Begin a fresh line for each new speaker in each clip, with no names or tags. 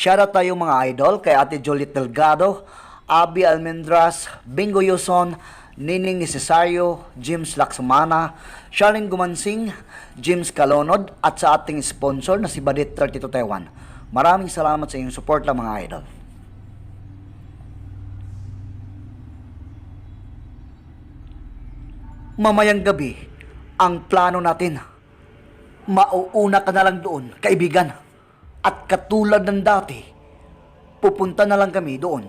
Shoutout tayo mga idol kay Ate Joliet Delgado, Abby Almendras, Bingo Yuson, Nining Necesario, James Laksumana, Charlene Gumansing, James Kalonod at sa ating sponsor na si Badit 32 Taiwan. Maraming salamat sa inyong support lang mga idol. Mamayang gabi, ang plano natin, mauuna ka na lang doon, kaibigan. At katulad ng dati, pupunta na lang kami doon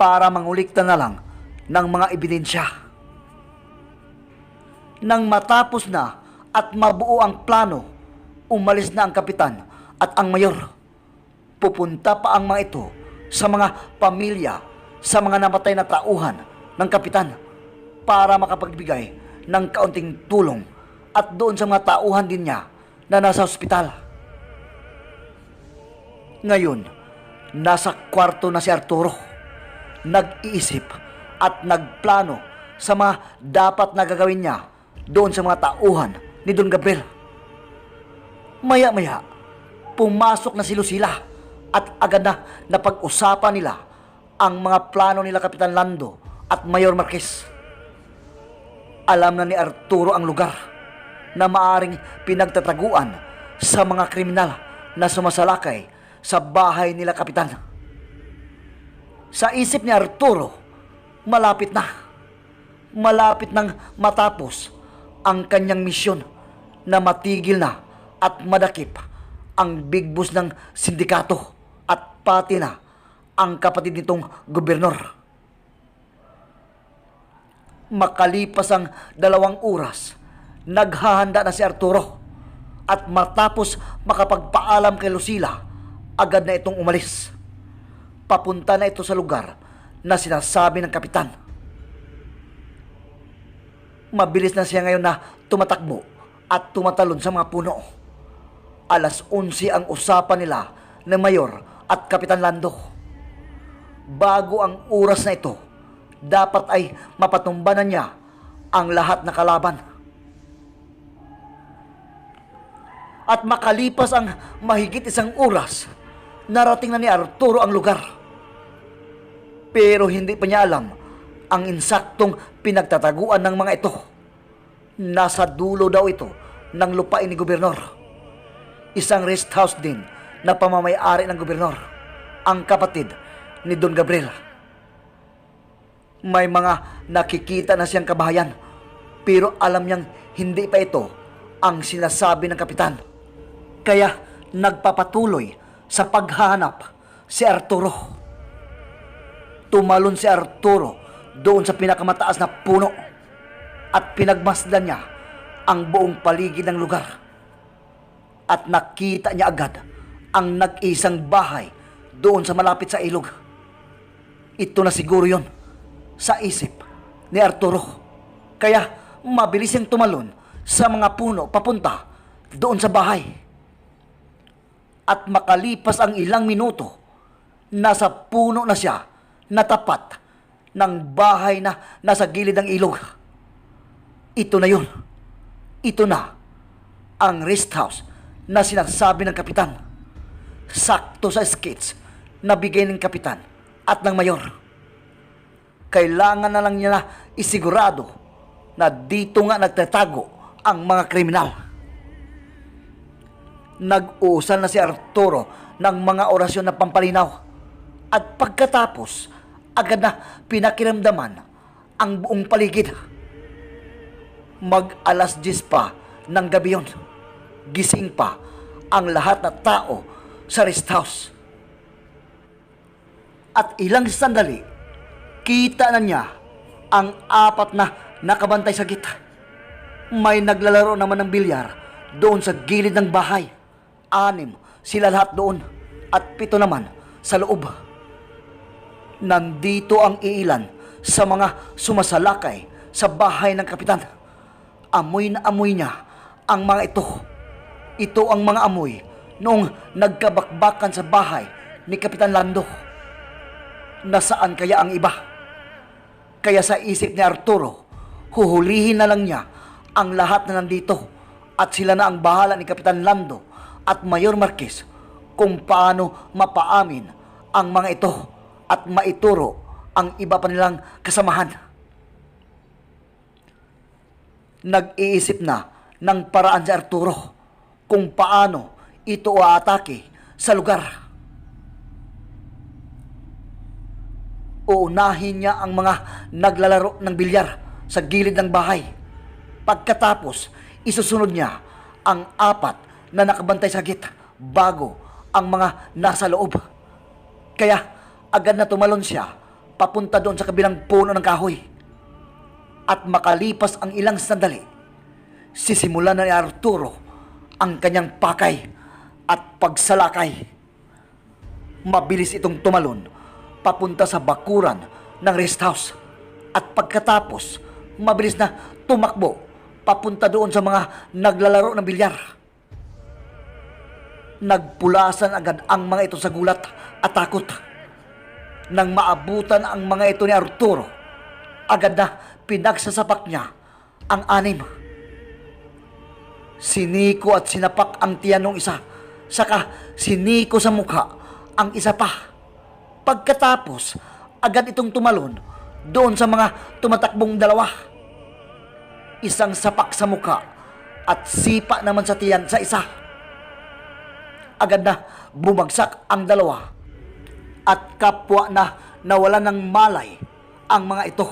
para mangulikta na lang ng mga ebidensya. Nang matapos na at mabuo ang plano, umalis na ang kapitan at ang mayor. Pupunta pa ang mga ito sa mga pamilya, sa mga namatay na tauhan ng kapitan para makapagbigay ng kaunting tulong at doon sa mga tauhan din niya na nasa ospital. Ngayon, nasa kwarto na si Arturo. Nag-iisip at nagplano sa mga dapat na gagawin niya doon sa mga tauhan ni Don Gabriel. Maya-maya, pumasok na si Lucila at agad na napag-usapan nila ang mga plano nila Kapitan Lando at Mayor Marquez. Alam na ni Arturo ang lugar na maaring pinagtataguan sa mga kriminal na sumasalakay sa bahay nila Kapitan. Sa isip ni Arturo, malapit na. Malapit nang matapos ang kanyang misyon na matigil na at madakip ang big boss ng sindikato at pati na ang kapatid nitong gobernador. Makalipas ang dalawang oras, naghahanda na si Arturo at matapos makapagpaalam kay Lucila, agad na itong umalis. Papunta na ito sa lugar na sinasabi ng kapitan. Mabilis na siya ngayon na tumatakbo at tumatalon sa mga puno. Alas 11 ang usapan nila ng mayor at kapitan Lando. Bago ang oras na ito, dapat ay mapatumba na niya ang lahat na kalaban. At makalipas ang mahigit isang oras, narating na ni Arturo ang lugar. Pero hindi pa niya alam ang insaktong pinagtataguan ng mga ito. Nasa dulo daw ito ng lupain ni gobernador. Isang rest house din na pamamayari ng gobernador. Ang kapatid ni Don Gabriel. May mga nakikita na siyang kabahayan pero alam niyang hindi pa ito ang sinasabi ng kapitan. Kaya nagpapatuloy sa paghahanap si Arturo. Tumalon si Arturo doon sa pinakamataas na puno at pinagmasdan niya ang buong paligid ng lugar. At nakita niya agad ang nag-isang bahay doon sa malapit sa ilog. Ito na siguro yon sa isip ni Arturo. Kaya mabilis siyang tumalon sa mga puno papunta doon sa bahay. At makalipas ang ilang minuto, nasa puno na siya na tapat ng bahay na nasa gilid ng ilog. Ito na yun. Ito na ang rest house na sinasabi ng kapitan. Sakto sa skits na bigay ng kapitan at ng mayor. Kailangan na lang niya na isigurado na dito nga nagtatago ang mga kriminal. Nag-usal na si Arturo ng mga orasyon na pampalinaw at pagkatapos agad na pinakiramdaman ang buong paligid. Mag alas 10 pa ng gabi yun. Gising pa ang lahat na tao sa rest house. At ilang sandali, kita na niya ang apat na nakabantay sa gitna. May naglalaro naman ng bilyar doon sa gilid ng bahay. Anim sila lahat doon at pito naman sa loob. Nandito ang iilan sa mga sumasalakay sa bahay ng kapitan. Amoy na amoy niya ang mga ito. Ito ang mga amoy noong nagkabakbakan sa bahay ni Kapitan Lando. Nasaan kaya ang iba? Kaya sa isip ni Arturo, huhulihin na lang niya ang lahat na nandito at sila na ang bahala ni Kapitan Lando at Mayor Marquez kung paano mapaamin ang mga ito at maituro ang iba pa nilang kasamahan. Nag-iisip na ng paraan si Arturo kung paano ito aatake sa lugar. Uunahin niya ang mga naglalaro ng bilyar sa gilid ng bahay. Pagkatapos, isusunod niya ang apat na nakabantay sa git bago ang mga nasa loob. Kaya agad na tumalon siya papunta doon sa kabilang puno ng kahoy. At makalipas ang ilang sandali, sisimulan na ni Arturo ang kanyang pakay at pagsalakay. Mabilis itong tumalon papunta sa bakuran ng rest house. At pagkatapos, mabilis na tumakbo papunta doon sa mga naglalaro ng bilyar. Nagpulasan agad ang mga ito sa gulat at takot. Nang maabutan ang mga ito ni Arturo, agad na pinagsasapak niya ang anim. Siniko at sinapak ang tiyan ng isa, saka siniko sa mukha ang isa pa. Pagkatapos, agad itong tumalon doon sa mga tumatakbong dalawa. Isang sapak sa mukha at sipa naman sa tiyan sa isa. Agad na bumagsak ang dalawa at kapwa na nawala ng malay ang mga ito.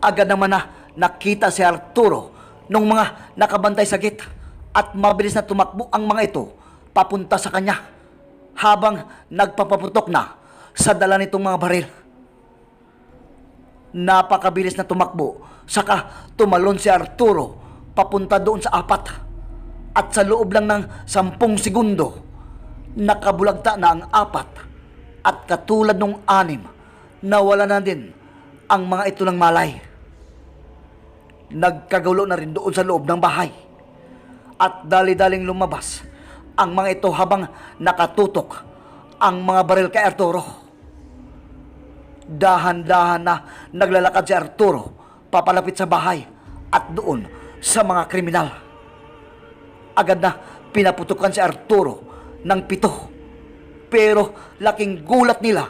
Agad naman na nakita si Arturo nung mga nakabantay sa gate at mabilis na tumakbo ang mga ito papunta sa kanya habang nagpapaputok na sa dala nitong mga baril. Napakabilis na tumakbo saka tumalon si Arturo papunta doon sa apat at sa loob lang ng sampung segundo nakabulagta na ang apat at katulad nung anim nawala na din ang mga ito ng malay. Nagkagulo na rin doon sa loob ng bahay. At dali-daling lumabas ang mga ito habang nakatutok ang mga baril kay Arturo. Dahan-dahan na naglalakad si Arturo papalapit sa bahay at doon sa mga kriminal. Agad na pinaputukan si Arturo ng pito. Pero laking gulat nila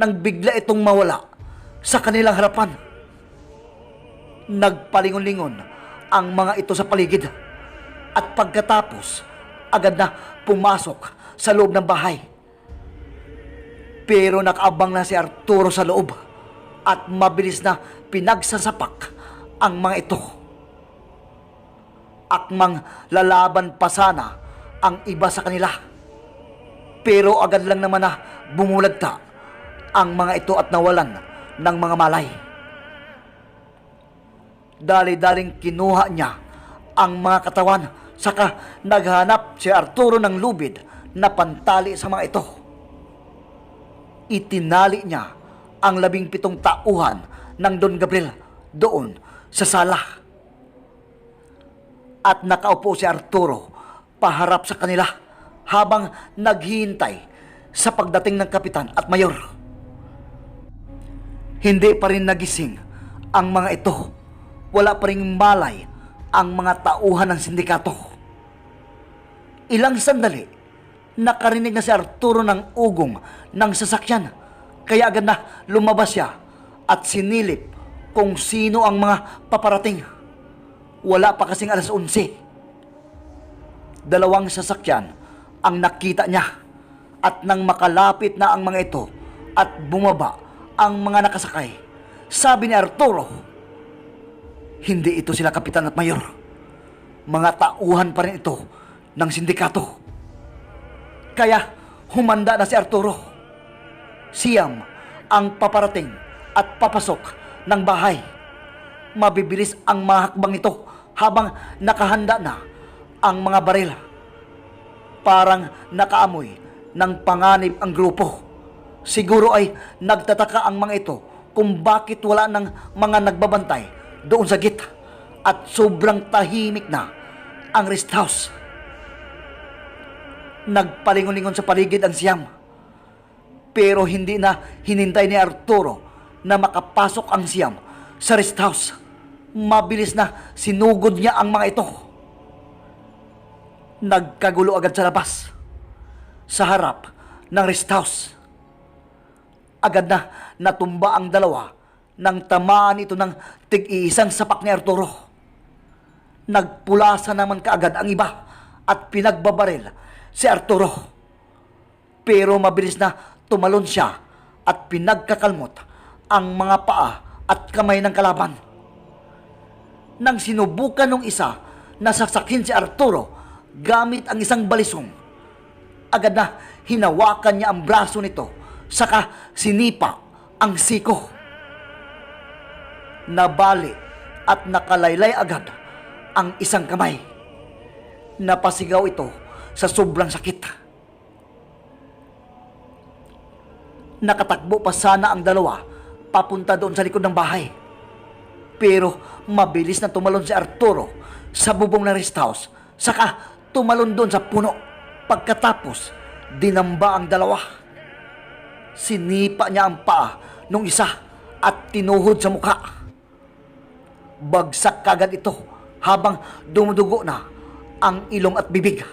nang bigla itong mawala sa kanilang harapan. Nagpalingon-lingon ang mga ito sa paligid. At pagkatapos, agad na pumasok sa loob ng bahay. Pero nakaabang na si Arturo sa loob at mabilis na pinagsasapak ang mga ito. Akmang lalaban pa sana ang iba sa kanila. Pero agad lang naman na bumulagta ang mga ito at nawalan ng mga malay. Dali-daling kinuha niya ang mga katawan saka naghanap si Arturo ng lubid na pantali sa mga ito. Itinali niya ang labing pitong tauhan ng Don Gabriel doon sa sala. At nakaupo si Arturo paharap sa kanila habang naghihintay sa pagdating ng kapitan at mayor. Hindi pa rin nagising ang mga ito. Wala pa rin malay ang mga tauhan ng sindikato. Ilang sandali, nakarinig na si Arturo ng ugong ng sasakyan. Kaya agad na lumabas siya at sinilip kung sino ang mga paparating. Wala pa kasing alas 11. Dalawang sasakyan ang nakita niya at nang makalapit na ang mga ito at bumaba ang mga nakasakay, sabi ni Arturo, hindi ito sila kapitan at mayor. Mga tauhan pa rin ito ng sindikato. Kaya humanda na si Arturo. Siyam ang paparating at papasok ng bahay. Mabibilis ang mga hakbang nito habang nakahanda na ang mga baril. Parang nakaamoy ng panganib ang grupo. Siguro ay nagtataka ang mga ito kung bakit wala ng mga nagbabantay doon sa git at sobrang tahimik na ang rest house. Nagpalingon-lingon sa paligid ang siyam. Pero hindi na hinintay ni Arturo na makapasok ang siyam sa rest house. Mabilis na sinugod niya ang mga ito. Nagkagulo agad sa labas. Sa harap ng rest house. Agad na natumba ang dalawa nang tamaan ito ng tig-iisang sapak ni Arturo. Nagpulasa naman kaagad ang iba at pinagbabaril si Arturo. Pero mabilis na tumalon siya at pinagkakalmot ang mga paa at kamay ng kalaban. Nang sinubukan ng isa na sasakhin si Arturo gamit ang isang balisong, agad na hinawakan niya ang braso nito saka sinipa ang siko. Nabali at nakalaylay agad ang isang kamay. Napasigaw ito sa sobrang sakit. Nakatakbo pa sana ang dalawa papunta doon sa likod ng bahay. Pero mabilis na tumalon si Arturo sa bubong ng rest house saka tumalon doon sa puno. Pagkatapos, dinamba ang dalawa. Sinipa niya ang paa nung isa at tinuhod sa mukha. Bagsak kagad ito habang dumudugo na ang ilong at bibig.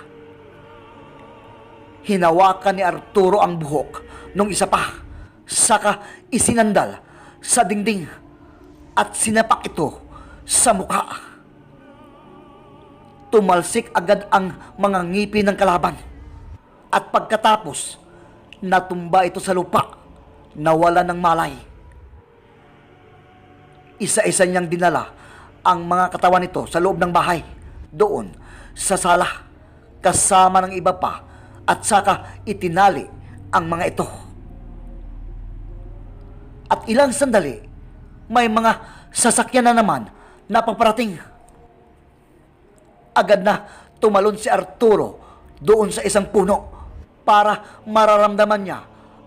Hinawakan ni Arturo ang buhok nung isa pa, saka isinandal sa dingding at sinapak ito sa mukha. Tumalsik agad ang mga ngipin ng kalaban at pagkatapos, natumba ito sa lupa, nawala ng malay. Isa-isa niyang dinala ang mga katawan nito sa loob ng bahay, doon sa sala, kasama ng iba pa at saka itinali ang mga ito. At ilang sandali, may mga sasakyan na naman na paparating. Agad na tumalon si Arturo doon sa isang puno para mararamdaman niya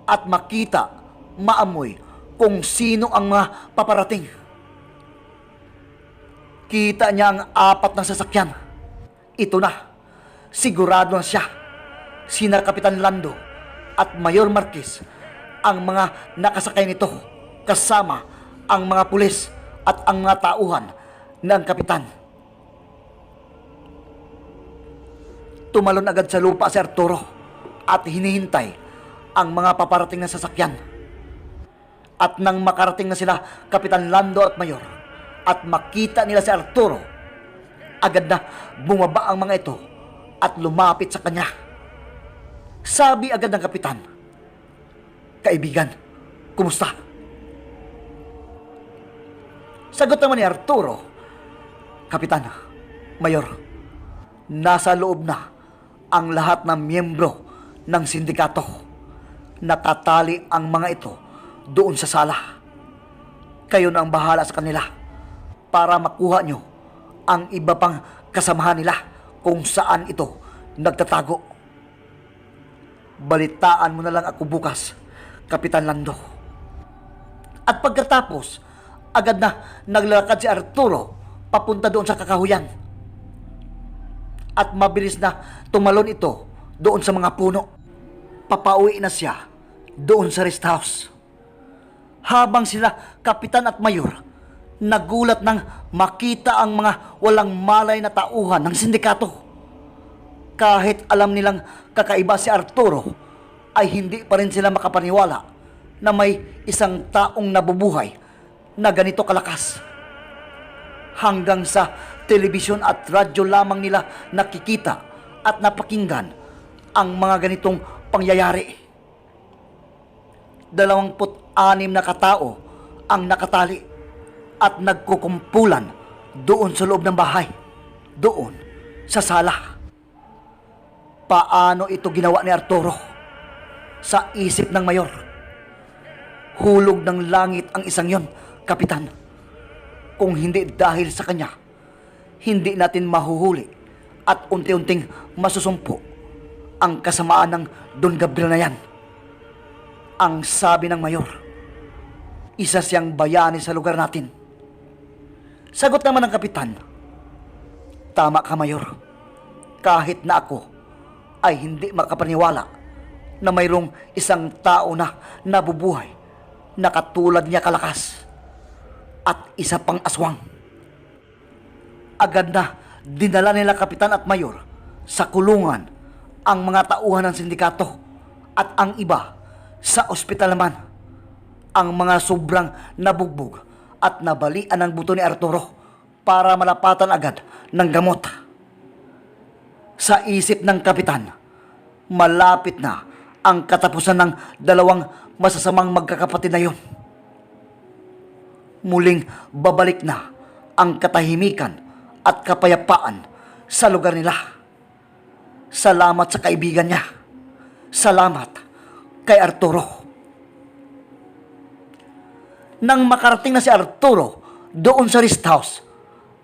at makita, maamoy kung sino ang mga paparating. Kita niya ang apat na sasakyan. Ito na. Sigurado na siya. Sina Kapitan Lando at Mayor Marquez ang mga nakasakay nito kasama ang mga pulis at ang mga tauhan ng kapitan. Tumalon agad sa lupa si Arturo at hinihintay ang mga paparating na sasakyan. At nang makarating na sila Kapitan Lando at Mayor at makita nila si Arturo, agad na bumaba ang mga ito at lumapit sa kanya. Sabi agad ng kapitan, Kaibigan, kumusta? Sagot naman ni Arturo, Kapitan, Mayor, nasa loob na ang lahat ng miyembro ng sindikato. Natatali ang mga ito doon sa sala. Kayo na ang bahala sa kanila para makuha nyo ang iba pang kasamahan nila kung saan ito nagtatago. Balitaan mo na lang ako bukas, Kapitan Lando. At pagkatapos, agad na naglalakad si Arturo papunta doon sa kakahuyan. At mabilis na tumalon ito doon sa mga puno. Papauwi na siya doon sa rest house. Habang sila kapitan at mayor, nagulat nang makita ang mga walang malay na tauhan ng sindikato. Kahit alam nilang kakaiba si Arturo, ay hindi pa rin sila makapaniwala na may isang taong nabubuhay na ganito kalakas. Hanggang sa telebisyon at radyo lamang nila nakikita at napakinggan ang mga ganitong pangyayari. Dalawamput-anim na katao ang nakatali at nagkukumpulan doon sa loob ng bahay, doon sa sala. Paano ito ginawa ni Arturo? Sa isip ng mayor. Hulog ng langit ang isang yon, kapitan. Kung hindi dahil sa kanya, hindi natin mahuhuli at unti-unting masusumpo ang kasamaan ng Don Gabriel na yan. Ang sabi ng mayor, isa siyang bayani sa lugar natin. Sagot naman ng kapitan, Tama ka, mayor. Kahit na ako ay hindi makapaniwala na mayroong isang tao na nabubuhay na katulad niya kalakas at isa pang aswang. Agad na dinala nila kapitan at mayor sa kulungan ang mga tauhan ng sindikato at ang iba sa ospital naman. Ang mga sobrang nabugbog at nabalian ng buto ni Arturo para malapatan agad ng gamot. Sa isip ng kapitan, malapit na ang katapusan ng dalawang masasamang magkakapatid na yon. Muling babalik na ang katahimikan at kapayapaan sa lugar nila. Salamat sa kaibigan niya. Salamat kay Arturo. Nang makarating na si Arturo doon sa rest house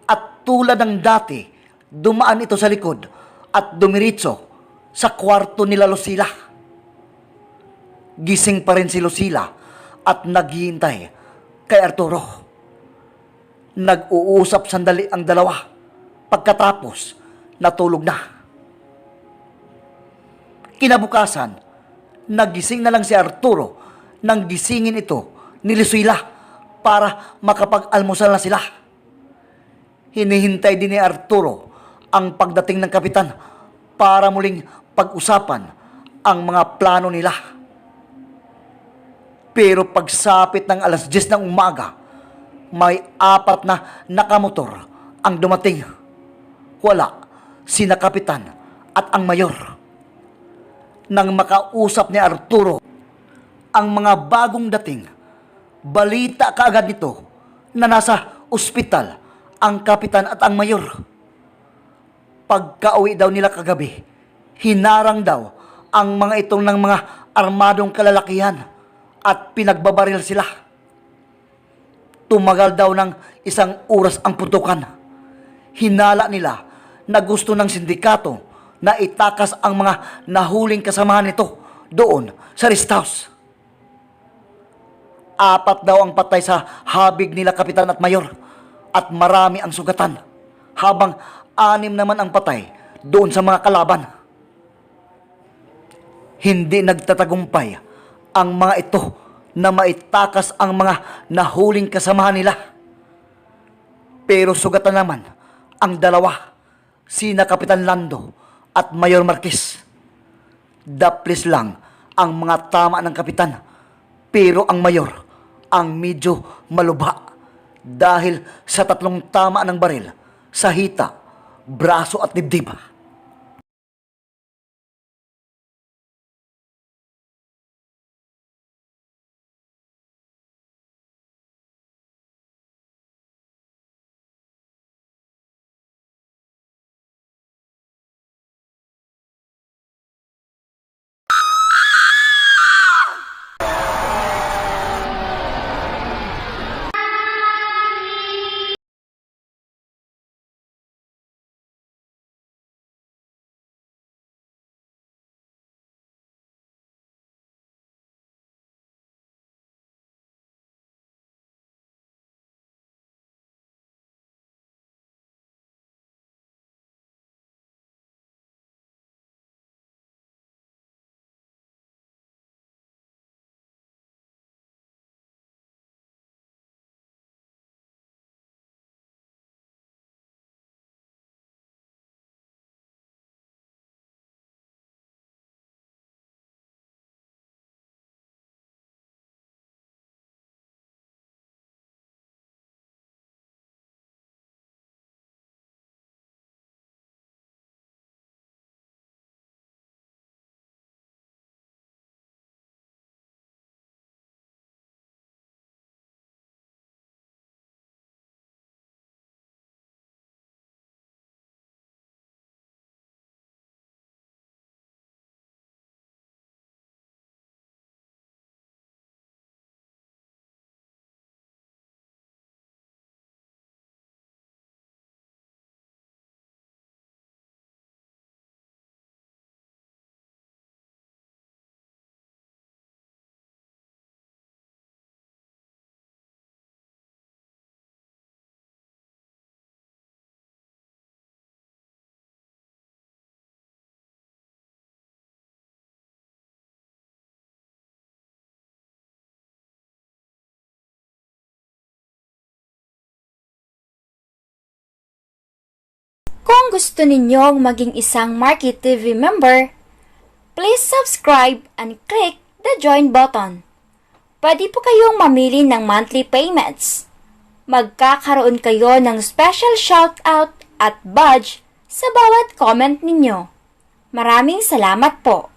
at tulad ng dati, dumaan ito sa likod at dumiritso sa kwarto nila Lucila. Gising pa rin si Lucila at naghihintay kay Arturo. Nag-uusap sandali ang dalawa pagkatapos natulog na. Kinabukasan, nagising na lang si Arturo nang gisingin ito ni Lucila para makapag-almusal na sila. Hinihintay din ni Arturo ang pagdating ng kapitan para muling pag-usapan ang mga plano nila. Pero pagsapit ng alas 10 ng umaga, may apat na nakamotor ang dumating. Wala sina kapitan at ang mayor. Nang makausap ni Arturo ang mga bagong dating, balita kaagad nito na nasa ospital ang kapitan at ang mayor. Pagka-uwi daw nila kagabi, hinarang daw ang mga itong ng mga armadong kalalakihan at pinagbabaril sila. Tumagal daw ng isang oras ang putukan. Hinala nila na gusto ng sindikato na itakas ang mga nahuling kasamahan nito doon sa rest house. Apat daw ang patay sa habig nila kapitan at mayor at marami ang sugatan habang anim naman ang patay doon sa mga kalaban. Hindi nagtatagumpay ang mga ito na maitakas ang mga nahuling kasamahan nila. Pero sugatan naman ang dalawa, sina Kapitan Lando at Mayor Marquez. Daplis lang ang mga tama ng kapitan, pero ang mayor ang medyo malubha dahil sa tatlong tama ng baril sa hita, braso at dibdib.
Kung gusto ninyong maging isang Market TV member, please subscribe and click the join button. Pwede po kayong mamili ng monthly payments. Magkakaroon kayo ng special shoutout at badge sa bawat comment ninyo. Maraming salamat po!